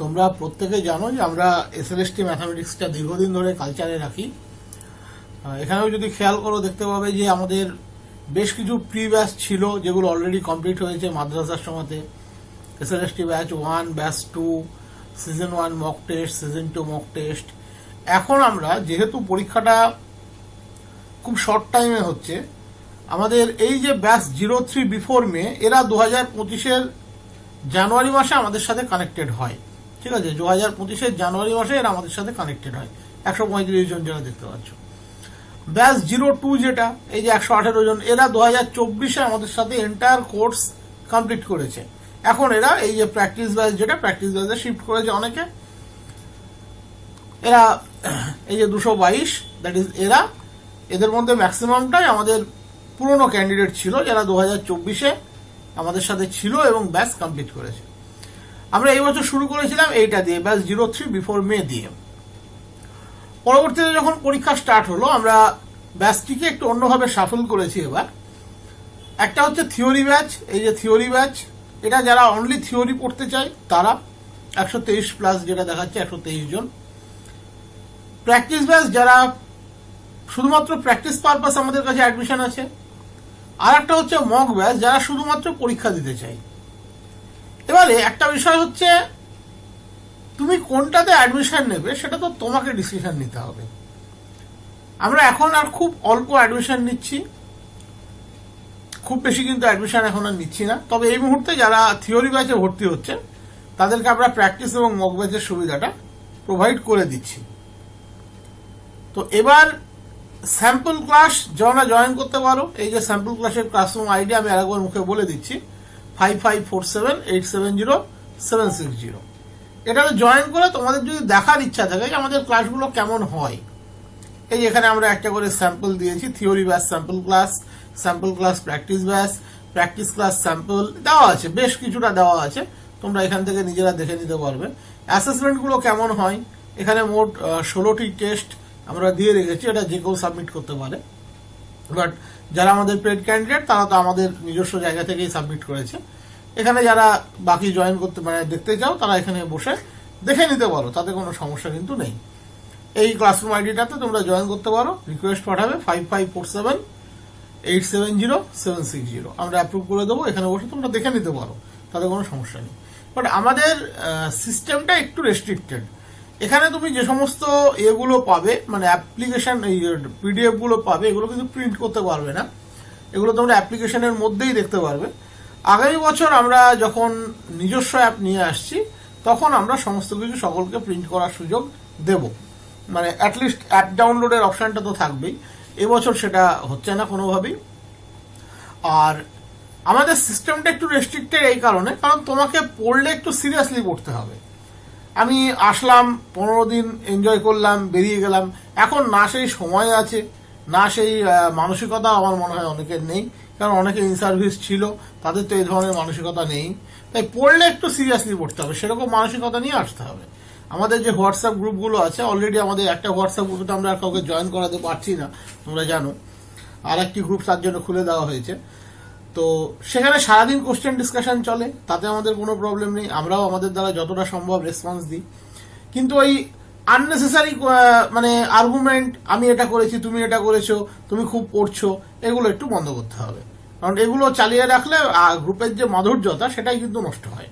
তোমরা প্রত্যেকে জানো যে আমরা এসএলএসটি ম্যাথামেটিক্সটা দীর্ঘদিন ধরে কালচারে রাখি। এখানেও যদি খেয়াল করো, দেখতে পাবে যে আমাদের বেশ কিছু প্রি ব্যাচ ছিল যেগুলো অলরেডি কমপ্লিট হয়েছে মাদ্রাসার সময়তে। SLST batch one batch two season one mock test season two mock test এখন আমরা, যেহেতু পরীক্ষাটা খুব শর্ট টাইমে হচ্ছে, আমাদের এই যে batch zero three before May এরা দু হাজার পঁচিশের জানুয়ারি মাসে আমাদের সাথে কানেক্টেড হয়। ঠিক আছে? দু হাজার পঁচিশের জানুয়ারি মাসে এরা আমাদের সাথে কানেক্টেড হয়। একশো পঁয়ত্রিশ জন যারা দেখতে পাচ্ছ। ব্যাস জিরো টু যেটা, এই যে একশো আঠেরো জন, এরা দু হাজার চব্বিশে আমাদের সাথে এন্টায়ার কোর্স কমপ্লিট করেছে। এখন এরা এই যে প্র্যাকটিস ব্যাচ যেটা প্র্যাকটিস ব্যাচে শিফট করেছে অনেকে। এরা, এই যে দুশো বাইশ দ্যাট ইজ এরা, এদের মধ্যে ম্যাক্সিমামটাই আমাদের পুরনো ক্যান্ডিডেট ছিল যারা দু হাজার চব্বিশে আমাদের সাথে ছিল এবং ব্যাচ কমপ্লিট করেছে। আমরা এই বছর শুরু করেছিলাম এইটা দিয়ে ব্যাস জিরো থ্রি বিফোর মে দিয়ে। পরবর্তীতে যখন পরীক্ষা স্টার্ট হলো, আমরা ব্যাচটিকে একটু অন্যভাবে সাফল করেছি এবার। একটা হচ্ছে থিওরি ব্যাচ এই যে থিওরি ব্যাচ এটা যারা অনলি থিওরি পড়তে চায়, তারা একশো তেইশ প্লাস যেটা দেখাচ্ছে, একশো তেইশ জন। প্র্যাকটিস ব্যাচ যারা, শুধুমাত্র প্র্যাকটিস পারপাস আমাদের কাছে অ্যাডমিশন আছে আর একটা হচ্ছে মক ব্যাচ যারা শুধুমাত্র পরীক্ষা দিতে চাই এবারে একটা বিষয় হচ্ছে, তুমি কোনটাতে অ্যাডমিশন নেবে সেটা তো তোমাকে ডিসিশন নিতে হবে। আমরা এখন আর খুব অল্প অ্যাডমিশন নিচ্ছি। খুব বেশি কিন্তু অ্যাডমিশন এখন আর নিচ্ছি না। তবে এই মুহূর্তে যারা থিওরি ব্যাচে ভর্তি হচ্ছে তাদেরকে আমরা প্র্যাকটিস এবং মক ব্যাচের সুবিধাটা প্রোভাইড করে দিচ্ছি। তো এবার স্যাম্পল ক্লাস যারা জয়েন করতে পারো। এই যে স্যাম্পল ক্লাসের ক্লাসরুম আইডি আমি আরেকবার মুখে বলে দিচ্ছি। Five five four seven eight seven zero seven six zero এটাতে জয়েন করে তোমাদের যদি দেখার ইচ্ছা থাকে যে আমাদের ক্লাসগুলো কেমন হয়। এই এখানে আমরা একটা করে স্যাম্পল দিয়েছি theory batch sample class sample class practice batch practice class sample, দেওয়া আছে, বেশ কিছুটা দেওয়া আছে। তোমরা এখান থেকে নিজেরা দেখে নিতে পারবে। অ্যাসেসমেন্টগুলো কেমন হয়? এখানে মোট ষোলোটি টেস্ট আমরা দিয়ে রেখেছি, এটা যে কেউ সাবমিট করতে পারে। বাট যারা আমাদের পেড ক্যান্ডিডেট তারা তো আমাদের নিজস্ব জায়গা থেকেই সাবমিট করেছে। এখানে যারা বাকি জয়েন করতে মানে দেখতে চাও, তারা এখানে বসে দেখে নিতে পারো, তাতে কোনো সমস্যা কিন্তু নেই। এই ক্লাসরুম আইডিটাতে তোমরা জয়েন করতে পারো রিকোয়েস্ট পাঠাবে five five four seven eight seven zero seven six zero আমরা অ্যাপ্রুভ করে দেবো, এখানে বসে তোমরা দেখে নিতে পারো, তাতে কোনো সমস্যা নেই। বাট আমাদের সিস্টেমটা একটু রেস্ট্রিক্টেড এখানে তুমি যে সমস্ত এগুলো পাবে মানে অ্যাপ্লিকেশন এই পিডিএফগুলো পাবে, এগুলো কিন্তু প্রিন্ট করতে পারবে না। এগুলো তোমরা অ্যাপ্লিকেশনের মধ্যেই দেখতে পারবে। আগামী বছর আমরা যখন নিজস্ব অ্যাপ নিয়ে আসছি, তখন আমরা সমস্ত কিছু সকলকে প্রিন্ট করার সুযোগ দেব। মানে অ্যাটলিস্ট অ্যাপ ডাউনলোডের অপশানটা তো থাকবেই। এবছর সেটা হচ্ছে না কোনোভাবেই। আর আমাদের সিস্টেমটা একটু রেস্ট্রিক্টেড এই কারণে, কারণ তোমাকে পড়লে একটু সিরিয়াসলি পড়তে হবে। আমি আসলাম, পনেরো দিন এনজয় করলাম, বেরিয়ে গেলাম। এখন না সেই সময় আছে, না সেই মানসিকতা আমার মনে হয় অনেকের নেই। কারণ অনেকে ইন সার্ভিস ছিল, তাদের তো এই ধরনের মানসিকতা নেই। তাই পড়লে একটু সিরিয়াসলি পড়তে হবে, সেরকম মানসিকতা নিয়ে আসতে হবে। আমাদের যে হোয়াটসঅ্যাপ গ্রুপগুলো আছে অলরেডি আমাদের একটা হোয়াটসঅ্যাপ গ্রুপে আমরা কাউকে জয়েন করাতে পারছি না, তোমরা জানো। আর একটি গ্রুপ তার জন্য খুলে দেওয়া হয়েছে। তো সেখানে সারাদিন কোশ্চেন ডিসকাশন চলে, তাতে আমাদের কোনো প্রবলেম নেই। আমরাও আমাদের দ্বারা যতটা সম্ভব রেসপন্স দিই। কিন্তু ওই আননেসেসারি মানে আর্গুমেন্ট আমি এটা করেছি, তুমি এটা করেছ, তুমি খুব পড়ছো, এগুলো একটু বন্ধ করতে হবে। কারণ এগুলো চালিয়ে রাখলে গ্রুপের যে মাধুর্যতা, সেটাই কিন্তু নষ্ট হয়।